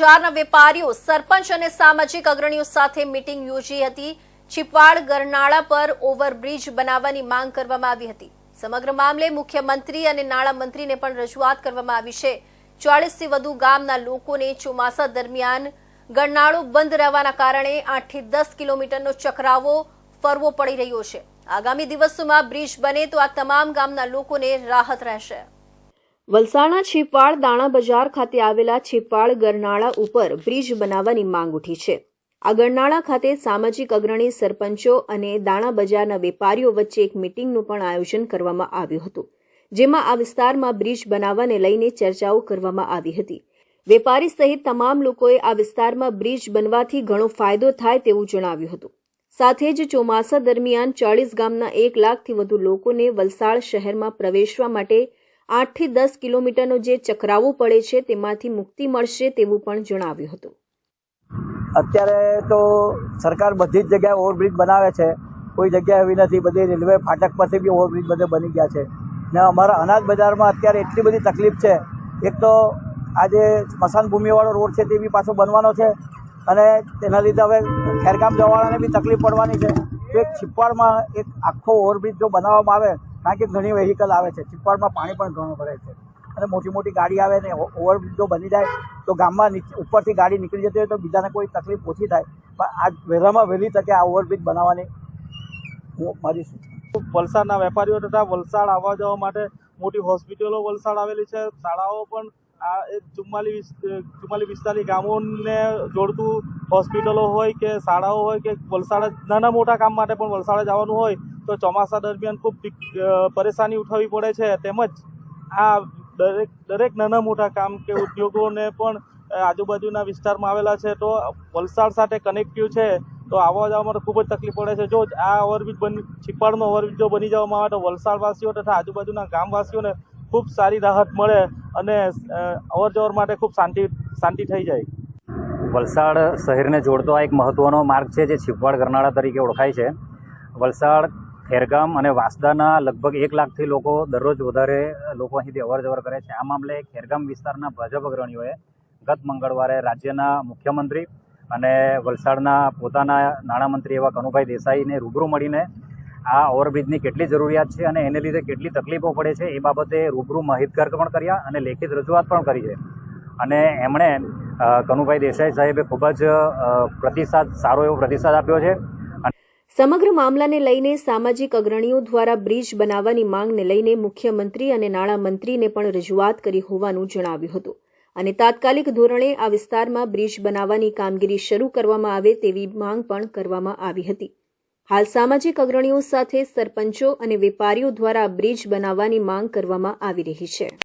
બજારના વેપારીઓ, સરપંચ અને સામાજિક અગ્રણીઓ સાથે મીટિંગ યોજી હતી. છીપવાડ ગરનાળા પર ઓવરબ્રિજ બનાવવાની માંગ કરવામાં આવી હતી. સમગ્ર મામલે મુખ્યમંત્રી અને નાણામંત્રીને પણ રજૂઆત કરવામાં આવી છે. ચાળીસથી વધુ ગામના લોકોને ચોમાસા દરમિયાન ગરનાળો બંધ રહેવાના કારણે આઠથી દસ કિલોમીટરનો ચકરાવો ફરવો પડી રહ્યો છે. આગામી દિવસોમાં બ્રિજ બને તો આ તમામ ગામના લોકોને રાહત રહેશે. વલસાડના છીપવાડ દાણા બજાર ખાતે આવેલા છીપવાડ ગરનાળા ઉપર બ્રિજ બનાવવાની માંગ ઉઠી છે. આ ગરનાળા ખાતે સામાજિક અગ્રણી સરપંચો અને દાણા બજારના વેપારીઓ વચ્ચે એક મીટિંગનું પણ આયોજન કરવામાં આવ્યું હતું, જેમાં આ વિસ્તારમાં બ્રિજ બનાવવાને લઈને ચર્ચાઓ કરવામાં આવી હતી. વેપારી સહિત તમામ લોકોએ આ વિસ્તારમાં બ્રિજ બનવાથી ઘણો ફાયદો થાય તેવું જણાવ્યું હતું. સાથે જ ચોમાસા દરમિયાન ચાળીસ ગામના એક લાખથી વધુ લોકોને વલસાડ શહેરમાં પ્રવેશવા માટે આઠથી દસ કિલોમીટરનો જે ચકરાવો પડે છે, તેમાંથી મુક્તિ મળશે તેવું પણ જણાવ્યું હતું. અત્યારે તો સરકાર બધી જ જગ્યાએ ઓવરબ્રિજ બનાવે છે. કોઈ જગ્યા એવી નથી. બધી રેલવે ફાટક પરથી બી ઓવરબ્રિજ બધે બની ગયા છે. ને અમારા અનાજ બજારમાં અત્યારે એટલી બધી તકલીફ છે. એક તો આજે સ્મશાન ભૂમિવાળો રોડ છે તે બી પાછો બનવાનો છે અને તેના લીધે હવે ખેરગામ જવાવાળાને બી તકલીફ પડવાની છે. તો એક છીપવાડમાં એક આખો ઓવરબ્રિજ જો બનાવવામાં આવે કારણ કે ઘણી વેહિકલ આવે છે. છીપવાડમાં પાણી પણ ઘણું ભરે છે. અને મોટી મોટી ગાડી આવે ને ઓવરબ્રિજ જો બની જાય, તો ગામમાં ઉપરથી ગાડી નીકળી જતી હોય તો બીજાને કોઈ તકલીફ ઓછી થાય. પણ આ વહેલામાં વહેલી તકે આ ઓવરબ્રિજ બનાવવાની હું મારી સૂચના. વલસાડના વેપારીઓ તથા વલસાડ આવવા જવા માટે મોટી હોસ્પિટલો વલસાડ આવેલી છે. શાળાઓ પણ આ એક ચુમ્માલીસ ચુમ્માલીસ વિસ્તારની ગામોને જોડતું હોસ્પિટલો હોય કે શાળાઓ હોય કે વલસાડ નાના મોટા કામ માટે પણ વલસાડ જવાનું હોય તો ચોમાસા દરમિયાન ખૂબ પરેશાની ઉઠાવવી પડે છે. તેમજ આ દરેક દરેક નાના મોટા કામ કે ઉદ્યોગોને પણ આજુબાજુના વિસ્તારમાં આવેલા છે તો વલસાડ સાથે કનેક્ટિવ છે. તો આવવા જવામાં ખૂબ જ તકલીફ પડે છે. જો આ ઓવરબ્રિજ બની, છીપાડનો ઓવરબ્રિજ જો બની જવામાં આવે તો વલસાડવાસીઓ તથા આજુબાજુના ગામવાસીઓને ખૂબ સારી રાહત મળે અને અવર જવર માટે ખૂબ શાંતિ શાંતિ થઈ જાય. વલસાડ શહેરને જોડતો આ એક મહત્ત્વનો માર્ગ છે જે છીપવાડ ગરનાળા તરીકે ઓળખાય છે. વલસાડ ખેરગામ અને વાસદાના લગભગ એક લાખથી લોકો દરરોજ વધારે લોકો અહીંથી અવર જવર કરે છે. આ મામલે ખેરગામ વિસ્તારના ભાજપ અગ્રણીઓએ ગત મંગળવારે રાજ્યના મુખ્યમંત્રી અને વલસાડના પોતાના નાણામંત્રી એવા કનુભાઈ દેસાઈને રૂબરૂ મળીને આ ઓવરબ્રિજની કેટલી જરૂરિયાત છે અને એને લીધે કેટલી તકલીફો પડે છે એ બાબતે રૂબરૂ માહિતગાર પણ કર્યા અને લેખિત રજૂઆત પણ કરી છે. અને એમણે કનુભાઈ દેસાઈ સાહેબે ખૂબ જ પ્રતિસાદ, સારો એવો પ્રતિસાદ આપ્યો છે. સમગ્ર મામલાને લઈને સામાજિક અગ્રણીઓ દ્વારા બ્રિજ બનાવવાની માંગને લઈને મુખ્યમંત્રી અને નાણામંત્રીને પણ રજૂઆત કરી હોવાનું જણાવ્યું હતું. અને તાત્કાલિક ધોરણે આ વિસ્તારમાં બ્રિજ બનાવવાની કામગીરી શરૂ કરવામાં આવે તેવી માંગ પણ કરવામાં આવી હતી. હાલ સામાજિક અગ્રણીઓ સાથે સરપંચો અને વેપારીઓ દ્વારા બ્રિજ બનાવવાની માંગ કરવામાં આવી રહી છે.